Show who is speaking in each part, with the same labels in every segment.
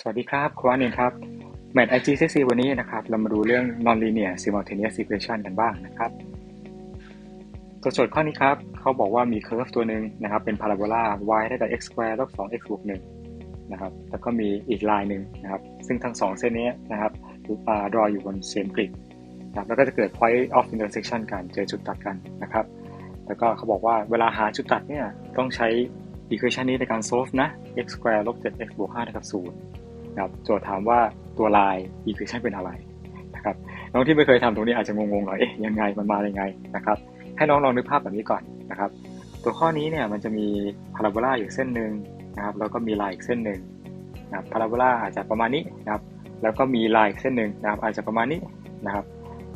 Speaker 1: สวัสดีครับคุณวานเองครับแมทไอจีซีวันนี้นะครับ เรามาดูเรื่อง non-linear simultaneous equation กันบ้างนะครับตัวโจทย์ข้อนี้ครับ เขาบอกว่ามีเคอร์ฟตัวหนึ่งนะครับ เป็นพาราโบลา y เท่ากับ x square ลบ2 x บวก1นะครับ แล้วก็มีอีกลายหนึ่งนะครับ ซึ่งทั้งสองเส้นนี้นะครับรออยู่บนเซมกริดนะครับแล้วก็จะเกิด point of intersection กัน เจอจุดตัดกันนะครับ แล้วก็เขาบอกว่าเวลาหาจุดตัดเนี่ย ต้องใช้ equation นี้ในการ solve นะ x square ลบ 7x บวก5เท่ากับ0 นะครับโจทย์ถามว่าตัวลาย equation เป็นอะไรนะครับน้องที่ไม่เคยทำตรงนี้อาจจะงงๆหน่อยเอ๊ะยังไงมันมาอยังไงนะครับให้น้องลองนึกภาพแบบนี้ก่อนนะครับ ตัวข้อนี้เนี่ยมันจะมีพาราโบลาอยู่เส้นหนึ่งนะครับแล้วก็มีลายอีกเส้นหนึ่งนะครับพาราโบลาอาจจะประมาณนี้นะครับแล้วก็มีลายเส้นหนึ่งนะครับอาจจะประมาณนี้นะครับ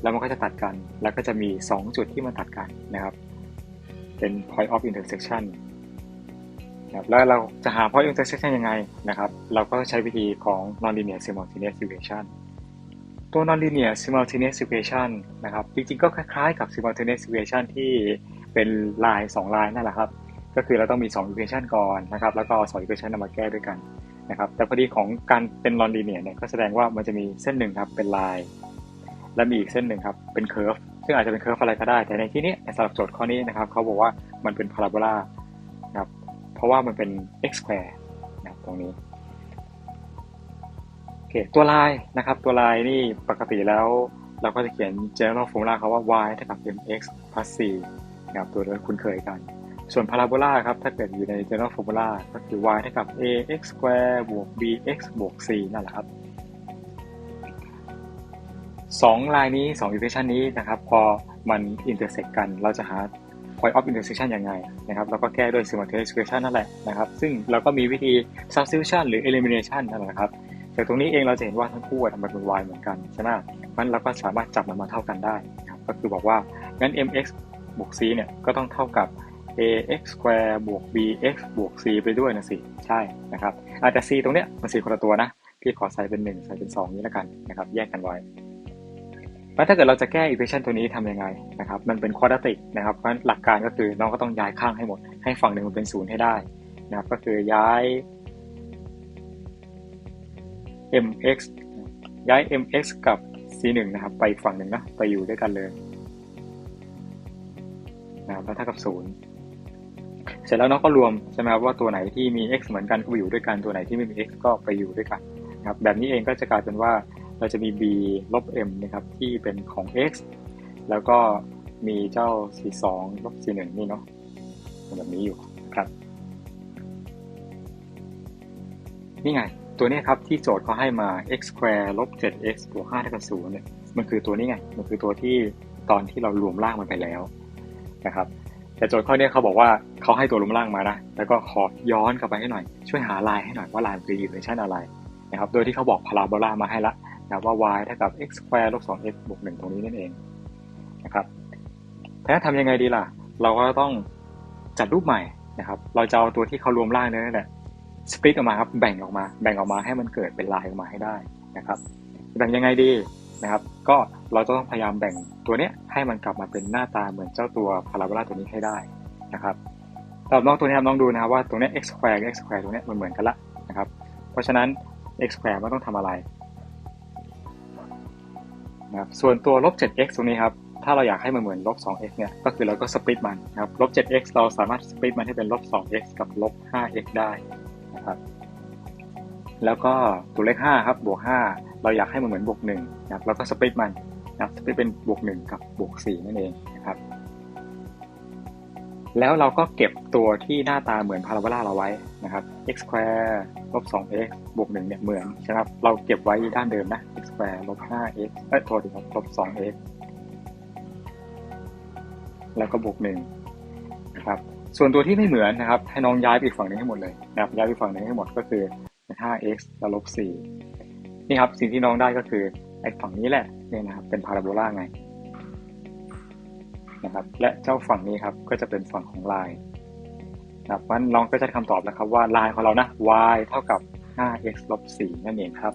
Speaker 1: แล้วมันก็จะตัดกัน แล้วก็จะมี 2 จุดที่มันตัดกันนะครับ เป็น point of intersection นะแล้วเราจะหา point intersection ยังไงนะครับเราก็ใช้วิธีของ nonlinear simultaneous equation ตัว nonlinear simultaneous equation นะครับจริงๆก็คล้ายๆกับ simultaneous equation ที่เป็นลาย2ลายนั่นแหละครับก็คือเราต้องมี 2 equation ก่อนนะครับแล้วก็2 equation นำมาแก้ด้วยกันนะครับแต่พอดีของการเป็น nonlinear เนี่ยก็แสดงว่ามันจะมีเส้นหนึ่งครับเป็นลายและมีอีกเส้นหนึ่งครับเป็น curve ซึ่งอาจจะเป็น curve อะไรก็ได้ แต่ในที่นี้สำหรับโจทย์ข้อนี้นะครับเขาบอกว่ามันเป็น parabola เพราะว่ามันเป็น x square นะตรงนี้โอเคตัวลายนะครับ ตัวลายนี่ปกติแล้วเราก็จะเขียน general formula เขาว่า y เท่ากับ mx plus c นะครับตัวที่คุ้นเคยกัน ส่วนพาราโบลาครับ ถ้าเกิดอยู่ใน general formula ก็คือ y เท่ากับ ax square บวก bx บวก c นั่นแหละครับสองลายนี้สอง equation นี้นะครับ พอมัน intersect กันเราจะหา point of intersection ยังไงนะครับเราก็แก้ด้วย simultaneous equation นั่นแหละนะครับ ซึ่งเราก็มีวิธี substitution หรือ elimination นั่นแหละครับแต่ตรงนี้เองเราจะเห็นว่าทั้งคู่ทำเป็น y เหมือนกันใช่ไหมเพราะฉะนั้นเราก็สามารถจับมันมาเท่ากันได้นะครับก็คือบอกว่างั้น mx บวก c เนี่ยก็ต้องเท่ากับ ax square บวก bx บวก c ไปด้วยนะสิใช่นะครับอาจจะ c ตรงเนี้ยมัน c คนละตัวนะพี่ขอใส่เป็น 1 ใส่เป็น 2 นี้แล้วกันนะครับแยกกันไว้ แล้วถ้าเกิดเราจะแก้ equation ตัวนี้ทำยังไงนะครับ มันเป็น quadratic นะครับเพราะหลักการก็คือน้องก็ต้องย้ายข้างให้หมด ให้ฝั่งหนึ่งมันเป็นศูนย์ให้ได้นะครับ ก็คือย้าย mx ย้าย mx กับ c1 นะครับ ไปอีกฝั่งหนึ่งนะไปอยู่ด้วยกันเลยนะครับแล้วเท่ากับศูนย์เสร็จแล้วน้องก็รวมใช่ไหมครับว่าตัวไหนที่มี x เหมือนกันก็ไปอยู่ด้วยกันตัวไหนที่ไม่มี x ก็ไปอยู่ด้วยกันนะครับแบบนี้เองก็จะกลายเป็นว่า เราจะมี b ลบ m นะครับที่เป็นของ x แล้วก็มีเจ้า c2 ลบ c1 นี่เนาะแบบนี้อยู่ครับ นี่ไง ตัวนี้ครับที่โจทย์เขาให้มา x square ลบ 7x บวก5เท่ากับ0เนี่ยมันคือตัวนี้ไง มันคือตัวที่ตอนที่เรารวมล่างมันไปแล้วนะครับแต่โจทย์ข้อนี้เขาบอกว่าเขาให้ตัวรวมล่างมานะแล้วก็ขอย้อนกลับไปให้หน่อย ช่วยหาลายให้หน่อยว่าลายคือ equation อะไรนะครับ โดยที่เขาบอกพาราโบลามาให้ละ นะว่า y เท่ากับ x square ลบ 2x บวก 1 ตรงนี้นั่นเองนะครับถ้าทำยังไงดีล่ะ เราก็ต้องจัดรูปใหม่นะครับ เราจะเอาตัวที่เขารวมล่างนั่นแหละสปริตออกมาครับแบ่งออกมา แบ่งออกมาให้มันเกิดเป็นลายออกมาให้ได้นะครับ แบ่งยังไงดีนะครับ ก็เราจะต้องพยายามแบ่งตัวเนี้ยให้มันกลับมาเป็นหน้าตาเหมือนเจ้าตัวพาราโบลาตัวนี้ให้ได้นะครับสำหรับน้องตัวนี้ครับน้องดูนะครับว่าตรงนี้ย x square กับ x square ตรงนี้ยมันเหมือนกันละนะครับ เพราะฉะนั้น x square มันต้องทำอะไร นะครับส่วนตัวลบ 7x ตรงนี้ครับ ถ้าเราอยากให้มันเหมือนลบ 2x เนี่ย ก็คือเราก็สปริตมันนะครับลบ 7x เราสามารถสปริตมันให้เป็นลบ 2x กับลบ 5x ได้นะครับ แล้วก็ตัวเลข 5 ครับ บวก 5 เราอยากให้มันเหมือนบวก1นะครับ เราก็สปริตมันนะครับสปริตเป็นบวก 1 กับบวก 4 นั่นเองนะครับ แล้วเราก็เก็บตัวที่หน้าตาเหมือนพาราโบลาเราไว้นะครับ x square ลบ 2x บวก1เนี่ยเหมือนใช่ครับ เราเก็บไว้ด้านเดิมนะ x square ลบ 5x เอ้ยโทษทีครับลบ 2x แล้วก็บวก1นะครับ ส่วนตัวที่ไม่เหมือนนะครับ ให้น้องย้ายไปอีกฝั่งนึงให้หมดเลยนะครับย้ายไปฝั่งนึงให้หมดก็คือ 5x แล้วลบ 4 นี่ครับสิ่งที่น้องได้ก็คือไอ้ฝั่งนี้แหละเนี่ยนะครับเป็นพาราโบลาไง นะครับ และเจ้าฝั่งนี้ครับก็จะเป็นฝั่งของ l i n นะครับวันน้องก็จะคำตอบนะครับว่า line ของเรานะ y เท่ากับ 5x ลบ4นั่นเองครับ